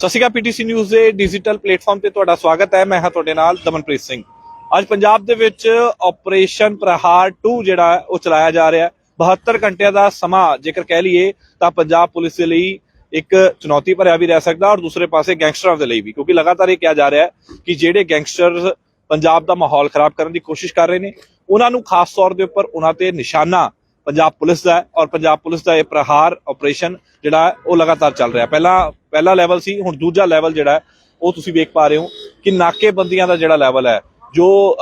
ਸਤਿ ਸ਼੍ਰੀ ਅਕਾਲ, PTC news ਦੇ digital platform ਤੇ ਤੁਹਾਡਾ ਸਵਾਗਤ ਹੈ। ਮੈਂ ਹਾਂ ਤੁਹਾਡੇ ਨਾਲ ਦਮਨਪ੍ਰੀਤ ਸਿੰਘ। ਅੱਜ ਪੰਜਾਬ ਦੇ ਵਿੱਚ ਆਪਰੇਸ਼ਨ ਪ੍ਰਹਾਰ 2 ਜਿਹੜਾ ਉਹ ਚਲਾਇਆ ਜਾ ਰਿਹਾ ਹੈ। 72 ਘੰਟਿਆਂ ਦਾ ਸਮਾਂ ਜੇਕਰ ਕਹਿ ਲਈਏ, ਤਾਂ ਪੰਜਾਬ ਪੁਲਿਸ ਦੇ ਲਈ ਇੱਕ ਚੁਣੌਤੀ ਭਰਿਆ ਵੀ ਰਹਿ ਸਕਦਾ ਔਰ ਦੂਸਰੇ ਪਾਸੇ ਗੈਂਗਸਟਰਾਂ ਦੇ ਲਈ ਵੀ। ਕਿਉਂਕਿ ਲਗਾਤਾਰ ਇਹ ਕਿਹਾ ਜਾ ਰਿਹਾ ਹੈ ਕਿ ਜਿਹੜੇ ਗੈਂਗਸਟਰ ਪੰਜਾਬ ਦਾ ਮਾਹੌਲ ਖਰਾਬ ਕਰਨ ਦੀ ਕੋਸ਼ਿਸ਼ ਕਰ ਰਹੇ ਨੇ, ਉਹਨਾਂ ਨੂੰ ਖਾਸ ਤੌਰ ਦੇ ਉੱਪਰ ਉਹਨਾਂ ਤੇ ਨਿਸ਼ਾਨਾ ਪੰਜਾਬ ਪੁਲਿਸ ਦਾ ਔਰ ਪੰਜਾਬ ਪੁਲਿਸ ਦਾ ਇਹ ਪ੍ਰਹਾਰ ਆਪਰੇਸ਼ਨ ਜਿਹੜਾ ਉਹ ਲਗਾਤਾਰ ਚੱਲ ਰਿਹਾ ਹੈ। ਪਹਿਲਾ ਪਹਿਲਾ ਲੈਵਲ ਸੀ, ਹੁਣ ਦੂਜਾ ਲੈਵਲ ਜਿਹੜਾ ਹੈ, ਉਹ ਤੁਸੀਂ ਵੇਖ ਪਾ ਰਹੇ ਹੋ ਕਿ ਨਾਕੇਬੰਦੀਆਂ ਦਾ ਜਿਹੜਾ ਲੈਵਲ ਹੈ, ਜੋ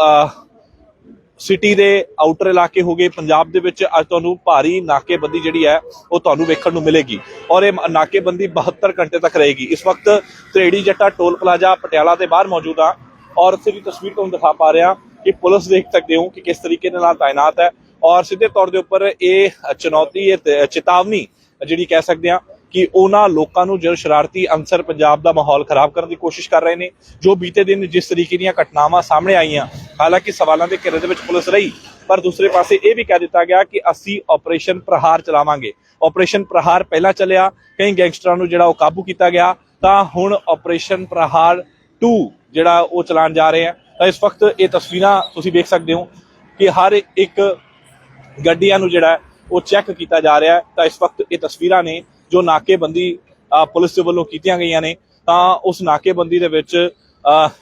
ਸਿਟੀ ਦੇ ਆਊਟਰ ਇਲਾਕੇ ਹੋ ਗਏ, ਪੰਜਾਬ ਦੇ ਵਿੱਚ ਅੱਜ ਤੁਹਾਨੂੰ ਭਾਰੀ ਨਾਕੇਬੰਦੀ ਜਿਹੜੀ ਹੈ, ਉਹ ਤੁਹਾਨੂੰ ਵੇਖਣ ਨੂੰ ਮਿਲੇਗੀ ਔਰ ਇਹ ਨਾਕੇਬੰਦੀ 72 ਘੰਟੇ ਤੱਕ ਰਹੇਗੀ ਇਸ ਵਕਤ ਤ੍ਰੇੜੀ ਜੱਟਾ ਟੋਲ ਪਲਾਜ਼ਾ ਪਟਿਆਲਾ ਦੇ ਬਾਹਰ ਮੌਜੂਦ ਆ ਔਰ ਇਸ ਦੀ ਤਸਵੀਰ ਤੁਹਾਨੂੰ ਦਿਖਾ ਪਾ ਰਿਹਾ ਕਿ ਪੁਲਿਸ ਦੇਖ ਸਕਦੇ ਹੋ ਕਿ ਕਿਸ ਤਰੀਕੇ ਦੇ ਨਾਲ ਤਾਇਨਾਤ ਹੈ ਔਰ ਸਿੱਧੇ ਤੌਰ ਦੇ ਉੱਪਰ ਇਹ ਚੁਣੌਤੀ, ਇਹ ਚੇਤਾਵਨੀ ਜਿਹੜੀ ਕਹਿ ਸਕਦੇ ਆ ਕਿ ਉਹਨਾਂ ਲੋਕਾਂ ਨੂੰ ਜੋ ਸ਼ਰਾਰਤੀ ਅੰਸਰ ਪੰਜਾਬ ਦਾ ਮਾਹੌਲ ਖਰਾਬ ਕਰਨ ਦੀ ਕੋਸ਼ਿਸ਼ ਕਰ ਰਹੇ ਨੇ, ਜੋ ਬੀਤੇ ਦਿਨ ਜਿਸ ਤਰੀਕੇ ਦੀਆਂ ਘਟਨਾਵਾਂ ਸਾਹਮਣੇ ਆਈਆਂ, ਹਾਲਾਂਕਿ ਸਵਾਲਾਂ ਦੇ ਘੇਰੇ ਦੇ ਵਿੱਚ ਪੁਲਿਸ ਰਹੀ, ਪਰ ਦੂਸਰੇ ਪਾਸੇ ਇਹ ਵੀ ਕਹਿ ਦਿੱਤਾ ਗਿਆ ਕਿ ਅਸੀਂ ਆਪਰੇਸ਼ਨ ਪ੍ਰਹਾਰ ਚਲਾਵਾਂਗੇ। ਆਪਰੇਸ਼ਨ ਪ੍ਰਹਾਰ ਪਹਿਲਾਂ ਚੱਲਿਆ, ਕਈ ਗੈਂਗਸਟਰਾਂ ਨੂੰ ਜਿਹੜਾ ਉਹ ਕਾਬੂ ਕੀਤਾ ਗਿਆ, ਤਾਂ ਹੁਣ ਆਪਰੇਸ਼ਨ ਪ੍ਰਹਾਰ 2 ਜਿਹੜਾ ਉਹ ਚਲਾਉਣ ਜਾ ਰਹੇ ਆ। ਤਾਂ ਇਸ ਵਕਤ ਇਹ ਤਸਵੀਰਾਂ ਤੁਸੀਂ ਵੇਖ ਸਕਦੇ ਹੋ ਕਿ ਹਰ ਇੱਕ ਗੱਡੀਆਂ ਨੂੰ ਜਿਹੜਾ ਉਹ ਚੈੱਕ ਕੀਤਾ ਜਾ ਰਿਹਾ ਤਾਂ ਇਸ ਵਕਤ ਇਹ ਤਸਵੀਰਾਂ ਨੇ ਜੋ ਨਾਕੇਬੰਦੀ ਪੁਲਿਸ ਦੇ ਵੱਲੋਂ ਕੀਤੀਆਂ ਗਈਆਂ ਨੇ। ਤਾਂ ਉਸ ਨਾਕੇਬੰਦੀ ਦੇ ਵਿੱਚ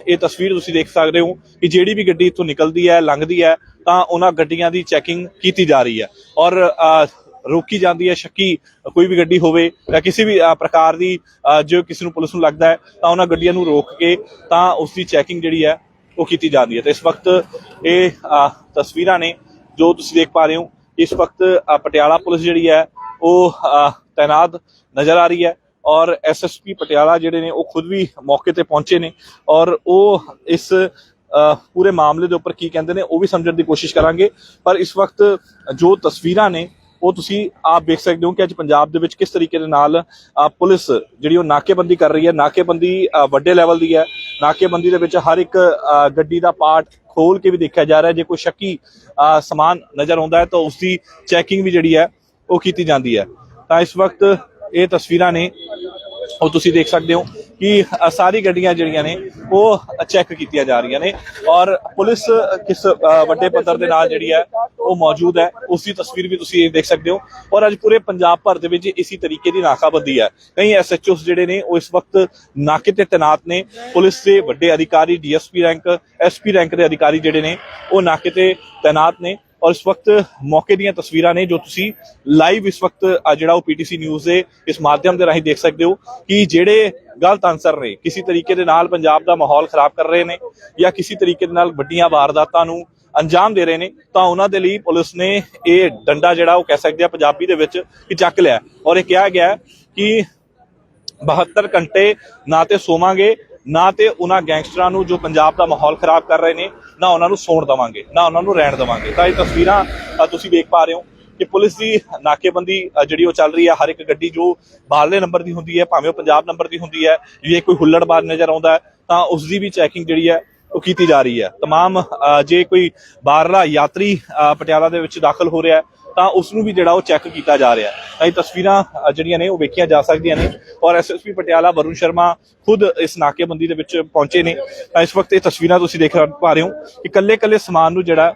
ਇਹ ਤਸਵੀਰ ਤੁਸੀਂ ਦੇਖ ਸਕਦੇ ਹੋ ਕਿ ਜਿਹੜੀ ਵੀ ਗੱਡੀ ਇੱਥੋਂ ਨਿਕਲਦੀ ਹੈ, ਲੰਘਦੀ ਹੈ, ਤਾਂ ਉਹਨਾਂ ਗੱਡੀਆਂ ਦੀ ਚੈਕਿੰਗ ਕੀਤੀ ਜਾ ਰਹੀ ਹੈ। ਔਰ ਰੋਕੀ ਜਾਂਦੀ ਹੈ, ਸ਼ੱਕੀ ਕੋਈ ਵੀ ਗੱਡੀ ਹੋਵੇ ਜਾਂ ਕਿਸੇ ਵੀ ਪ੍ਰਕਾਰ ਦੀ ਜੋ ਕਿਸੇ ਨੂੰ ਪੁਲਿਸ ਨੂੰ ਲੱਗਦਾ ਹੈ, ਤਾਂ ਉਹਨਾਂ ਗੱਡੀਆਂ ਨੂੰ ਰੋਕ ਕੇ ਤਾਂ ਉਸ ਦੀ ਚੈਕਿੰਗ ਜਿਹੜੀ ਹੈ ਉਹ ਕੀਤੀ ਜਾਂਦੀ ਹੈ। ਤੇ ਇਸ ਵਕਤ ਇਹ ਤਸਵੀਰਾਂ ਨੇ ਜੋ ਤੁਸੀਂ ਦੇਖ ਪਾ ਰਹੇ ਹੋ, ਇਸ ਵਕਤ ਪਟਿਆਲਾ ਪੁਲਿਸ ਜਿਹੜੀ ਹੈ, ਉਹ ਤਾਇਨਾਤ ਨਜ਼ਰ ਆ ਰਹੀ ਹੈ ਔਰ ਐਸਐਸਪੀ ਪਟਿਆਲਾ ਜਿਹੜੇ ਨੇ, ਉਹ ਖੁਦ ਵੀ ਮੌਕੇ ਤੇ ਪਹੁੰਚੇ ਨੇ ਔਰ ਉਹ ਇਸ ਪੂਰੇ ਮਾਮਲੇ ਦੇ ਉੱਪਰ ਕੀ ਕਹਿੰਦੇ ਨੇ, ਉਹ ਵੀ ਸਮਝਣ ਦੀ ਕੋਸ਼ਿਸ਼ ਕਰਾਂਗੇ। ਪਰ ਇਸ ਵਕਤ ਜੋ ਤਸਵੀਰਾਂ ਨੇ ਉਹ ਤੁਸੀਂ ਆਪ ਦੇਖ ਸਕਦੇ ਹੋ ਕਿ ਅੱਜ ਪੰਜਾਬ ਦੇ ਵਿੱਚ ਕਿਸ ਤਰੀਕੇ ਦੇ ਨਾਲ ਪੁਲਿਸ ਜਿਹੜੀ ਉਹ ਨਾਕੇਬੰਦੀ ਕਰ ਰਹੀ ਹੈ। ਨਾਕੇਬੰਦੀ ਵੱਡੇ ਲੈਵਲ ਦੀ ਹੈ। ਨਾਕੇਬੰਦੀ ਦੇ ਵਿੱਚ ਹਰ ਇੱਕ ਗੱਡੀ ਦਾ ਪਾਰਟ ਖੋਲ ਕੇ ਵੀ ਦੇਖਿਆ ਜਾ ਰਿਹਾ ਜੇ ਕੋਈ ਸ਼ੱਕੀ ਸਮਾਨ ਨਜ਼ਰ ਆਉਂਦਾ ਹੈ ਤਾਂ ਉਸ ਦੀ ਚੈਕਿੰਗ ਵੀ ਜਿਹੜੀ ਹੈ, ਉਹ ਕੀਤੀ ਜਾਂਦੀ ਹੈ। ਤਾਂ ਇਸ ਵਕਤ ਇਹ ਤਸਵੀਰਾਂ ਨੇ, ਉਹ ਤੁਸੀਂ ਦੇਖ ਸਕਦੇ ਹੋ। ਕਿ ਸਾਰੀ ਗੱਡੀਆਂ ਜਿਹੜੀਆਂ ਨੇ, ਉਹ ਚੈੱਕ ਕੀਤੀਆਂ ਜਾ ਰਹੀਆਂ ਨੇ ਔਰ ਪੁਲਿਸ ਕਿਸ ਵੱਡੇ ਪੱਧਰ ਦੇ ਨਾਲ ਜਿਹੜੀ ਹੈ, ਉਹ ਮੌਜੂਦ ਹੈ। ਉਸ ਦੀ ਤਸਵੀਰ ਵੀ ਤੁਸੀਂ ਦੇਖ ਸਕਦੇ ਹੋ। ਔਰ ਅੱਜ ਪੂਰੇ ਪੰਜਾਬ ਭਰ ਦੇ ਵਿੱਚ ਇਸੇ ਤਰੀਕੇ ਦੀ ਨਾਕਾਬੰਦੀ ਹੈ। ਕਈ ਐਸਐਚਓਸ ਜਿਹੜੇ ਨੇ, ਉਹ ਇਸ ਵਕਤ ਨਾਕੇ ਤੇ ਤੈਨਾਤ ਨੇ। ਪੁਲਿਸ ਦੇ ਵੱਡੇ ਅਧਿਕਾਰੀ ਡੀਐਸਪੀ ਰੈਂਕ ਐਸਪੀ ਰੈਂਕ ਦੇ ਅਧਿਕਾਰੀ ਜਿਹੜੇ ਨੇ, ਉਹ ਨਾਕੇ ਤੇ ਤੈਨਾਤ ਨੇ। ਔਰ ਇਸ ਵਕਤ ਮੌਕੇ ਦੀਆਂ ਤਸਵੀਰਾਂ ਨੇ ਜੋ ਤੁਸੀਂ ਲਾਈਵ ਇਸ ਵਕਤ ਆ ਜਿਹੜਾ ਉਹ ਪੀਟੀਸੀ ਨਿਊਜ਼ ਦੇ ਇਸ ਮਾਧਿਅਮ ਦੇ ਰਾਹੀਂ ਦੇਖ ਸਕਦੇ ਹੋ ਕਿ ਜਿਹੜੇ ਗਲਤ ਅਨਸਰ ਨੇ, ਕਿਸੇ ਤਰੀਕੇ ਦੇ ਨਾਲ ਪੰਜਾਬ ਦਾ ਮਾਹੌਲ ਖਰਾਬ ਕਰ ਰਹੇ ਨੇ ਜਾਂ ਕਿਸੇ ਤਰੀਕੇ ਦੇ ਨਾਲ ਵੱਡੀਆਂ ਵਾਰਦਾਤਾਂ ਨੂੰ ਅੰਜਾਮ ਦੇ ਰਹੇ ਨੇ, ਤਾਂ ਉਹਨਾਂ ਦੇ ਲਈ ਪੁਲਿਸ ਨੇ ਇਹ ਡੰਡਾ ਜਿਹੜਾ ਉਹ ਕਹਿ ਸਕਦੇ ਆ ਪੰਜਾਬੀ ਦੇ ਵਿੱਚ ਕਿ ਚੱਕ ਲਿਆ ਔਰ ਇਹ ਕਿਹਾ ਗਿਆ ਕਿ 72 ਘੰਟੇ ਨਾ ਤੇ ਸੋਵਾਂਗੇ ਨਾ ਤੇ ਉਹਨਾਂ ਗੈਂਗਸਟਰਾਂ ਨੂੰ ਜੋ ਪੰਜਾਬ ਦਾ ਮਾਹੌਲ ਖਰਾਬ ਕਰ ਰਹੇ ਨੇ ਨਾ ਉਹਨਾਂ ਨੂੰ ਸੌਣ ਦਵਾਂਗੇ ਨਾ ਉਹਨਾਂ ਨੂੰ ਰਹਿਣ ਦਵਾਂਗੇ ਤਾਂ ਇਹ ਤਸਵੀਰਾਂ ਅ, ਤੁਸੀਂ ਵੇਖ ਪਾ ਰਹੇ ਹੋ ਕਿ ਪੁਲਿਸ ਦੀ ਨਾਕੇਬੰਦੀ ਅ, ਜਿਹੜੀ ਉਹ ਚੱਲ ਰਹੀ ਹੈ ਹਰ ਇੱਕ ਗੱਡੀ ਜੋ ਬਾਹਰਲੇ ਨੰਬਰ ਦੀ ਹੁੰਦੀ ਹੈ ਭਾਵੇਂ ਉਹ ਪੰਜਾਬ ਨੰਬਰ ਦੀ ਹੁੰਦੀ ਹੈ ਜੇ ਕੋਈ ਹੁੱਲੜਬਾਜ਼ ਨਜ਼ਰ ਆਉਂਦਾ ਹੈ ਤਾਂ ਉਸ ਦੀ ਵੀ ਚੈਕਿੰਗ ਜਿਹੜੀ ਹੈ ਉਹ ਕੀਤੀ ਜਾ ਰਹੀ ਹੈ तमाम ਅ, ਜੇ ਕੋਈ ਬਾਹਰਲਾ ਯਾਤਰੀ ਅ, ਪਟਿਆਲਾ ਦੇ ਵਿੱਚ ਦਾਖਲ ਹੋ ਰਿਹਾ ਹੈ ਤਾਂ ਉਸ ਨੂੰ ਵੀ ਜਿਹੜਾ ਉਹ ਚੈੱਕ ਕੀਤਾ ਜਾ ਰਿਹਾ। ਤਾਂ ਇਹ ਤਸਵੀਰਾਂ ਜਿਹੜੀਆਂ ਨੇ ਉਹ ਵੇਖੀਆਂ ਜਾ ਸਕਦੀਆਂ ਨੇ। ਔਰ ਐਸਐਸਪੀ ਪਟਿਆਲਾ ਵਰੁਣ ਸ਼ਰਮਾ ਖੁਦ ਇਸ ਨਾਕੇਬੰਦੀ ਦੇ ਵਿੱਚ ਪਹੁੰਚੇ ਨੇ। ਤਾਂ ਇਸ ਵਕਤ ਇਹ ਤਸਵੀਰਾਂ ਤੁਸੀਂ ਦੇਖ ਪਾ ਰਹੇ ਹੋ ਕਿ ਕੱਲੇ ਕੱਲੇ ਸਮਾਨ ਨੂੰ ਜਿਹੜਾ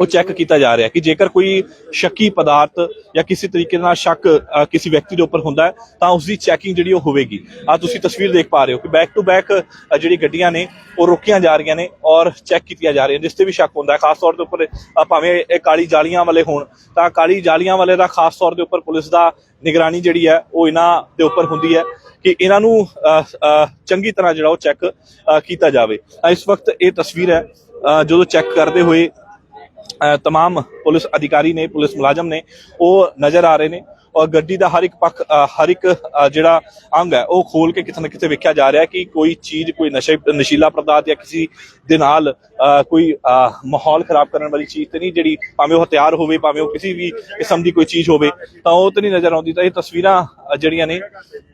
ਉਹ ਚੈੱਕ ਕੀਤਾ ਜਾ ਰਿਹਾ ਕਿ ਜੇਕਰ ਕੋਈ ਸ਼ੱਕੀ ਪਦਾਰਥ ਜਾਂ ਕਿਸੇ ਤਰੀਕੇ ਨਾਲ ਸ਼ੱਕ ਕਿਸੇ ਵਿਅਕਤੀ ਦੇ ਉੱਪਰ ਹੁੰਦਾ ਹੈ, ਤਾਂ ਉਸ ਦੀ ਚੈਕਿੰਗ ਜਿਹੜੀ ਉਹ ਹੋਵੇਗੀ। ਆ ਤੁਸੀਂ ਤਸਵੀਰ ਦੇਖ ਪਾ ਰਹੇ ਹੋ ਕਿ ਬੈਕ ਟੂ ਬੈਕ ਜਿਹੜੀ ਗੱਡੀਆਂ ਨੇ, ਉਹ ਰੋਕੀਆਂ ਜਾ ਰਹੀਆਂ ਨੇ ਔਰ ਚੈੱਕ ਕੀਤੀਆਂ ਜਾ ਰਹੀਆਂ ਜਿਸ ਤੇ ਵੀ ਸ਼ੱਕ ਹੁੰਦਾ ਖਾਸ ਤੌਰ ਦੇ ਉੱਪਰ ਭਾਵੇਂ ਇਹ ਕਾਲੀ ਜਾਲੀਆਂ ਵਾਲੇ ਹੋਣ, ਤਾਂ ਕਾਲੀ ਜਾਲੀਆਂ ਵਾਲੇ ਦਾ ਖਾਸ ਤੌਰ ਦੇ ਉੱਪਰ ਪੁਲਿਸ ਦਾ ਨਿਗਰਾਨੀ ਜਿਹੜੀ ਹੈ, ਉਹ ਇਹਨਾਂ ਦੇ ਉੱਪਰ ਹੁੰਦੀ ਹੈ ਕਿ ਇਹਨਾਂ ਨੂੰ ਚੰਗੀ ਤਰ੍ਹਾਂ ਜਿਹੜਾ ਉਹ ਚੈੱਕ ਕੀਤਾ ਜਾਵੇ। ਇਸ ਵਕਤ ਇਹ ਤਸਵੀਰ ਹੈ ਜਦੋਂ ਚੈੱਕ ਕਰਦੇ ਹੋਏ तमाम ਪੁਲਿਸ ਅਧਿਕਾਰੀ ਨੇ ਪੁਲਿਸ ਮੁਲਾਜ਼ਮ ਨੇ ਉਹ ਨਜ਼ਰ ਆ ਰਹੇ ਨੇ ਔਰ ਗੱਡੀ ਦਾ ਹਰ ਇੱਕ ਪੱਖ ਅ, ਹਰ ਇੱਕ ਅ, ਜਿਹੜਾ ਅੰਗ ਹੈ ਉਹ ਖੋਲ ਕੇ ਕਿਤੇ ਨਾ ਕਿਤੇ ਵੇਖਿਆ ਜਾ ਰਿਹਾ ਹੈ ਕਿ ਕੋਈ ਚੀਜ਼ ਕੋਈ ਨਸ਼ੇ ਨਸ਼ੀਲਾ ਪਦਾਰਥ ਜਾਂ ਕਿਸੇ ਦੇ ਨਾਲ ਅ, ਕੋਈ ਅ, ਮਾਹੌਲ ਖਰਾਬ ਕਰਨ ਵਾਲੀ ਚੀਜ਼ ਤੇ ਨਹੀਂ ਜਿਹੜੀ ਭਾਵੇਂ ਉਹ ਹਥਿਆਰ ਹੋਵੇ ਭਾਵੇਂ ਉਹ ਕਿਸੇ ਵੀ ਕਿਸਮ ਦੀ ਕੋਈ ਚੀਜ਼ ਹੋਵੇ ਤਾਂ ਉਹ ਤੇ ਨਹੀਂ ਨਜ਼ਰ ਆਉਂਦੀ ਤਾਂ ਇਹ ਤਸਵੀਰਾਂ ਅ, ਜਿਹੜੀਆਂ ਨੇ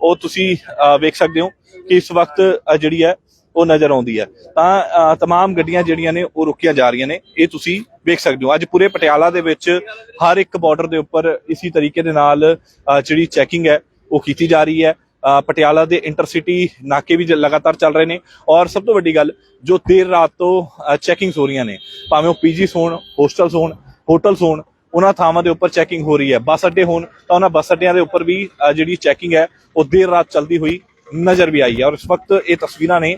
ਉਹ ਤੁਸੀਂ ਅ, ਵੇਖ ਸਕਦੇ ਹੋ ਕਿ ਇਸ ਵਕਤ ਅ, ਜਿਹੜੀ ਹੈ ਉਹ ਨਜ਼ਰ ਆਉਂਦੀ ਹੈ ਤਾਂ ਅ, तमाम ਗੱਡੀਆਂ ਜਿਹੜੀਆਂ ਨੇ ਉਹ ਰੁਕੀਆਂ ਜਾ ਰਹੀਆਂ ਨੇ ਇਹ ਤੁਸੀਂ ਵੇਖ ਸਕਦੇ ਹੋ ਅੱਜ ਪੂਰੇ ਪਟਿਆਲਾ ਦੇ ਵਿੱਚ ਹਰ ਇੱਕ ਬਾਰਡਰ ਦੇ ਉੱਪਰ ਇਸੇ ਤਰੀਕੇ ਦੇ ਨਾਲ ਅ, ਜਿਹੜੀ ਚੈਕਿੰਗ ਹੈ ਉਹ ਕੀਤੀ ਜਾ ਰਹੀ ਹੈ ਅ, ਪਟਿਆਲਾ ਦੇ ਇੰਟਰਸਿਟੀ ਨਾਕੇ ਵੀ ਜ- ਲਗਾਤਾਰ ਚੱਲ ਰਹੇ ਨੇ ਔਰ ਸਭ ਤੋਂ ਵੱਡੀ ਗੱਲ ਜੋ ਦੇਰ ਰਾਤ ਤੋਂ ਚੈਕਿੰਗਸ ਹੋ ਰਹੀਆਂ ਨੇ ਭਾਵੇਂ ਉਹ ਪੀਜੀਸ ਹੋਣ ਹੋਸਟਲਸ ਹੋਣ ਹੋਟਲਸ ਹੋਣ ਉਹਨਾਂ ਥਾਵਾਂ ਦੇ ਉੱਪਰ ਚੈਕਿੰਗ ਹੋ ਰਹੀ ਹੈ ਬੱਸ ਅੱਡੇ ਹੋਣ ਤਾਂ ਉਹਨਾਂ ਬੱਸ ਅੱਡਿਆਂ ਦੇ ਉੱਪਰ ਵੀ ਅ, ਜਿਹੜੀ ਚੈਕਿੰਗ ਹੈ ਉਹ ਦੇਰ ਰਾਤ ਚੱਲਦੀ ਹੋਈ ਨਜ਼ਰ ਵੀ ਆਈ ਹੈ ਔਰ ਇਸ ਵਕਤ ਇਹ ਤਸਵੀਰਾਂ ਨੇ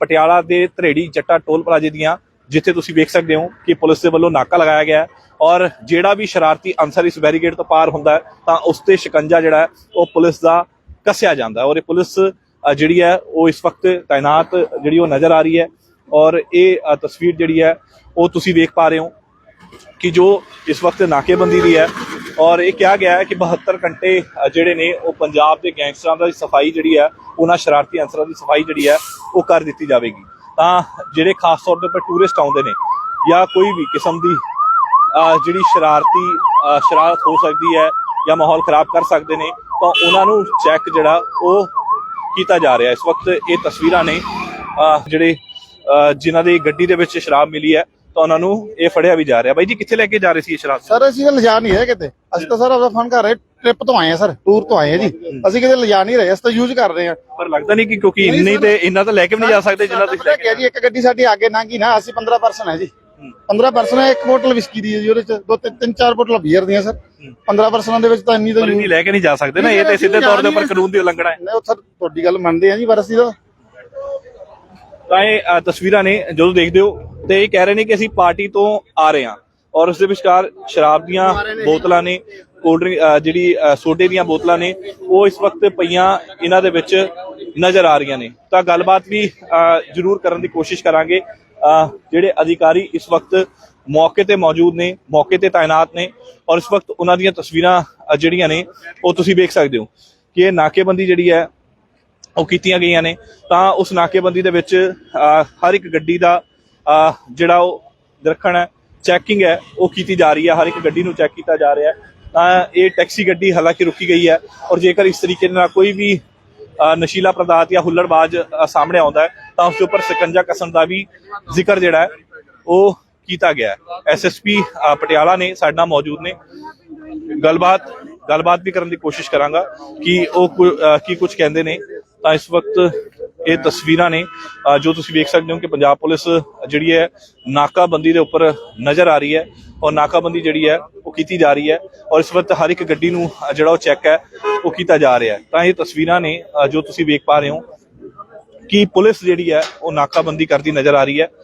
ਪਟਿਆਲਾ ਦੇ ਧਰੇੜੀ ਜੱਟਾ ਟੋਲ ਪਲਾਜ਼ੇ ਦੀਆਂ, ਜਿੱਥੇ ਤੁਸੀਂ ਵੇਖ ਸਕਦੇ ਹੋ ਕਿ ਪੁਲਿਸ ਦੇ ਵੱਲੋਂ ਨਾਕਾ ਲਗਾਇਆ ਗਿਆ ਹੈ ਔਰ ਜਿਹੜਾ ਵੀ ਸ਼ਰਾਰਤੀ ਅਨਸਰ ਇਸ ਬੈਰੀਗੇਡ ਤੋਂ ਪਾਰ ਹੁੰਦਾ ਹੈ, ਤਾਂ ਉਸ ਤੇ ਸ਼ਿਕੰਜਾ ਜਿਹੜਾ ਉਹ ਪੁਲਿਸ ਦਾ ਕੱਸਿਆ ਜਾਂਦਾ ਔਰ ਇਹ ਪੁਲਿਸ ਜਿਹੜੀ ਹੈ, ਉਹ ਇਸ ਵਕਤ ਤਾਇਨਾਤ ਜਿਹੜੀ ਉਹ ਨਜ਼ਰ ਆ ਰਹੀ ਹੈ ਔਰ ਇਹ ਤਸਵੀਰ ਜਿਹੜੀ ਹੈ, ਉਹ ਤੁਸੀਂ ਵੇਖ ਪਾ ਰਹੇ ਹੋ ਕਿ ਜੋ ਇਸ ਵਕਤ ਨਾਕੇਬੰਦੀ ਦੀ ਹੈ ਔਰ ਇਹ ਕਿਹਾ ਗਿਆ ਹੈ ਕਿ 72 ਘੰਟੇ ਜਿਹੜੇ ਨੇ ਉਹ ਪੰਜਾਬ ਦੇ ਗੈਂਗਸਟਰਾਂ ਦੀ ਸਫ਼ਾਈ ਜਿਹੜੀ ਹੈ ਉਹਨਾਂ ਸ਼ਰਾਰਤੀ ਅਨਸਰਾਂ ਦੀ ਸਫ਼ਾਈ ਜਿਹੜੀ ਹੈ ਉਹ ਕਰ ਦਿੱਤੀ ਜਾਵੇਗੀ। ਤਾਂ ਜਿਹੜੇ ਖਾਸ ਤੌਰ ਦੇ ਉੱਪਰ ਟੂਰਿਸਟ ਆਉਂਦੇ ਨੇ ਜਾਂ ਕੋਈ ਵੀ ਕਿਸਮ ਦੀ ਜਿਹੜੀ ਸ਼ਰਾਰਤੀ ਸ਼ਰਾਰਤ ਹੋ ਸਕਦੀ ਹੈ ਜਾਂ ਮਾਹੌਲ ਖਰਾਬ ਕਰ ਸਕਦੇ ਨੇ ਤਾਂ ਉਹਨਾਂ ਨੂੰ ਚੈੱਕ ਜਿਹੜਾ ਉਹ ਕੀਤਾ ਜਾ ਰਿਹਾ ਇਸ ਵਕਤ ਇਹ ਤਸਵੀਰਾਂ ਨੇ ਜਿਹੜੇ ਅ, ਜਿਨ੍ਹਾਂ ਦੀ ਗੱਡੀ ਦੇ ਵਿੱਚ ਸ਼ਰਾਬ ਮਿਲੀ ਹੈ ਤਾਂ ਉਹਨਾਂ ਨੂੰ ਇਹ ਫੜਿਆ ਵੀ ਜਾ ਰਿਹਾ। ਬਾਈ ਜੀ ਕਿੱਥੇ ਲੈ ਕੇ ਜਾ ਰਹੇ ਸੀ ਇਹ ਸ਼ਰਾਬ? ਸਰ ਅਸੀਂ ਤਾਂ ਲਿਜਾ ਨਹੀਂ ਹੈ ਕਿਤੇ। ਅਸੀਂ ਤਾਂ ਸਰ ਆਪਦਾ ਫਨ ਕਰ ਰਹੇ ਟ੍ਰਿਪ ਤੋਂ ਆਏ ਆ ਸਰ ਟੂਰ ਤੋਂ ਆਏ ਆ ਜੀ। ਅਸੀਂ ਕਿਤੇ ਲਿਜਾ ਨਹੀਂ ਰਹੇ ਅਸੀਂ ਤਾਂ ਯੂਜ਼ ਕਰ ਰਹੇ ਆ ਪਰ ਲੱਗਦਾ ਨਹੀਂ ਕਿ ਕਿਉਂਕਿ ਇੰਨੀ ਤੇ ਇੰਨਾ ਤਾਂ ਲੈ ਕੇ ਵੀ ਨਹੀਂ ਜਾ ਸਕਦੇ ਜਿੰਨਾ ਤੁਸੀਂ ਲੈ ਜੀ ਇੱਕ ਗੱਡੀ ਸਾਡੀ ਅੱਗੇ ਲੰਘੀ ਨਾ ਅਸੀਂ 15 ਪਰਸਨ ਹੈ ਜੀ। 15 ਪਰਸਨ ਹੈ ਇੱਕ ਬੋਤਲ ਵਿਸਕੀ ਦੀ ਹੈ ਜੀ ਉਹਦੇ ਚ ਦੋ ਤਿੰਨ ਚਾਰ ਬੋਤਲਾਂ ਬੀਅਰ ਦੀਆਂ ਸਰ। 15 ਪਰਸਨਾਂ ਦੇ ਵਿੱਚ ਤਾਂ ਇੰਨੀ ਤਾਂ ਇੰਨੀ ਲੈ ਕੇ ਨਹੀਂ ਜਾ ਸਕਦੇ ਨਾ ਇਹ ਤੇ ਸਿੱਧੇ ਤੌਰ ਦੇ ਉੱਪਰ ਕਾਨੂੰਨ ਦੀ ਉਲੰਘਣਾ ਹੈ। ਨਹੀਂ ਉਹ ਸਰ ਤੁਹਾਡੀ ਗੱਲ ਮੰਨਦੇ ਆ ਜੀ ਪਰ ਅਸੀਂ ਤਾਂ ਤਾਂ ਇਹ ਤਸਵੀਰਾਂ ਨੇ ਜਦੋਂ ਦੇਖਦੇ ਹੋ ਤੇ ਇਹ ਕਹਿ ਰਹੇ ਨੇ ਕਿ ਅਸੀਂ ਪਾਰਟੀ ਤੋਂ ਆ ਰਹੇ ਹਾਂ। ਔਰ ਉਸ ਦੇ ਵਿਚਕਾਰ ਸ਼ਰਾਬ ਦੀਆਂ ਬੋਤਲਾਂ ਨੇ ਕੋਲਡ ਜਿਹੜੀ ਸੋਡੇ ਦੀਆਂ ਬੋਤਲਾਂ ਨੇ ਉਹ ਇਸ ਵਕਤ ਪਈਆਂ ਇਹਨਾਂ ਦੇ ਵਿੱਚ ਨਜ਼ਰ ਆ ਰਹੀਆਂ ਨੇ। ਤਾਂ ਗੱਲਬਾਤ ਵੀ ਜ਼ਰੂਰ ਕਰਨ ਦੀ ਕੋਸ਼ਿਸ਼ ਕਰਾਂਗੇ। ਜਿਹੜੇ ਅਧਿਕਾਰੀ ਇਸ ਵਕਤ ਮੌਕੇ ਤੇ ਮੌਜੂਦ ਨੇ ਮੌਕੇ ਤੇ ਤਾਇਨਾਤ ਨੇ ਔਰ ਇਸ ਵਕਤ ਉਹਨਾਂ ਦੀਆਂ ਤਸਵੀਰਾਂ ਜਿਹੜੀਆਂ ਨੇ ਉਹ ਤੁਸੀਂ ਵੇਖ ਸਕਦੇ ਹੋ ਕਿ ਇਹ ਨਾਕੇਬੰਦੀ ਜਿਹੜੀ ਹੈ ਉਹ ਕੀਤੀਆਂ ਗਈਆਂ ਨੇ। ਤਾਂ ਉਸ ਨਾਕੇਬੰਦੀ ਦੇ ਵਿੱਚ ਹਰ ਇੱਕ ਗੱਡੀ ਦਾ ਜਿਹੜਾ ਉਹ ਨਿਰੀਖਣ ਹੈ ਚੈਕਿੰਗ ਹੈ, ਉਹ ਕੀਤੀ ਜਾ ਰਹੀ ਹੈ, ਹਰ ਇੱਕ ਗੱਡੀ ਨੂੰ ਚੈੱਕ ਕੀਤਾ ਜਾ ਰਿਹਾ ਹੈ। ਤਾਂ ਇਹ ਟੈਕਸੀ ਗੱਡੀ ਹਾਲਾਂਕਿ ਰੁਕੀ ਗਈ ਹੈ ਔਰ ਜੇਕਰ ਇਸ ਤਰੀਕੇ ਨਾਲ ਕੋਈ ਵੀ ਨਸ਼ੀਲਾ ਪਦਾਰਥ ਜਾਂ ਹੁੱਲੜਬਾਜ਼ ਸਾਹਮਣੇ ਆਉਂਦਾ ਹੈ, ਤਾਂ ਉਸ ਦੇ ਉੱਪਰ ਸਕੰਜਾ ਕਸਣ ਦਾ ਵੀ ਜ਼ਿਕਰ ਜਿਹੜਾ ਹੈ, ਉਹ ਕੀਤਾ ਗਿਆ ਹੈ। ਐਸਐਸਪੀ ਪਟਿਆਲਾ ਨੇ ਸਾਡੇ ਨਾਲ ਮੌਜੂਦ ਨੇ। ਗੱਲਬਾਤ ਗੱਲਬਾਤ ਵੀ ਕਰਨ ਦੀ ਕੋਸ਼ਿਸ਼ ਕਰਾਂਗਾ ਕਿ ਉਹ ਕੁ- ਕੀ ਕੁਝ ਕਹਿੰਦੇ ਨੇ। ਤਾਂ ਇਸ ਵਕਤ ਇਹ ਤਸਵੀਰਾਂ ਨੇ ਜੋ ਤੁਸੀਂ ਵੇਖ ਸਕਦੇ ਹੋ ਕਿ ਪੰਜਾਬ ਪੁਲਿਸ ਜਿਹੜੀ ਹੈ, ਨਾਕਾਬੰਦੀ ਦੇ ਉੱਪਰ ਨਜ਼ਰ ਆ ਰਹੀ ਹੈ ਔਰ ਨਾਕਾਬੰਦੀ ਜਿਹੜੀ ਹੈ, ਉਹ ਕੀਤੀ ਜਾ ਰਹੀ ਹੈ ਔਰ ਇਸ ਵਕਤ ਹਰ ਇੱਕ ਗੱਡੀ ਨੂੰ ਜਿਹੜਾ ਉਹ ਚੈੱਕ ਹੈ, ਉਹ ਕੀਤਾ ਜਾ ਰਿਹਾ ਹੈ। ਤਾਂ ਇਹ ਤਸਵੀਰਾਂ ਨੇ ਜੋ ਤੁਸੀਂ ਵੇਖ ਪਾ ਰਹੇ ਹੋ ਕਿ ਪੁਲਿਸ ਜਿਹੜੀ ਹੈ, ਉਹ ਨਾਕਾਬੰਦੀ ਕਰਦੀ ਨਜ਼ਰ ਆ ਰਹੀ ਹੈ।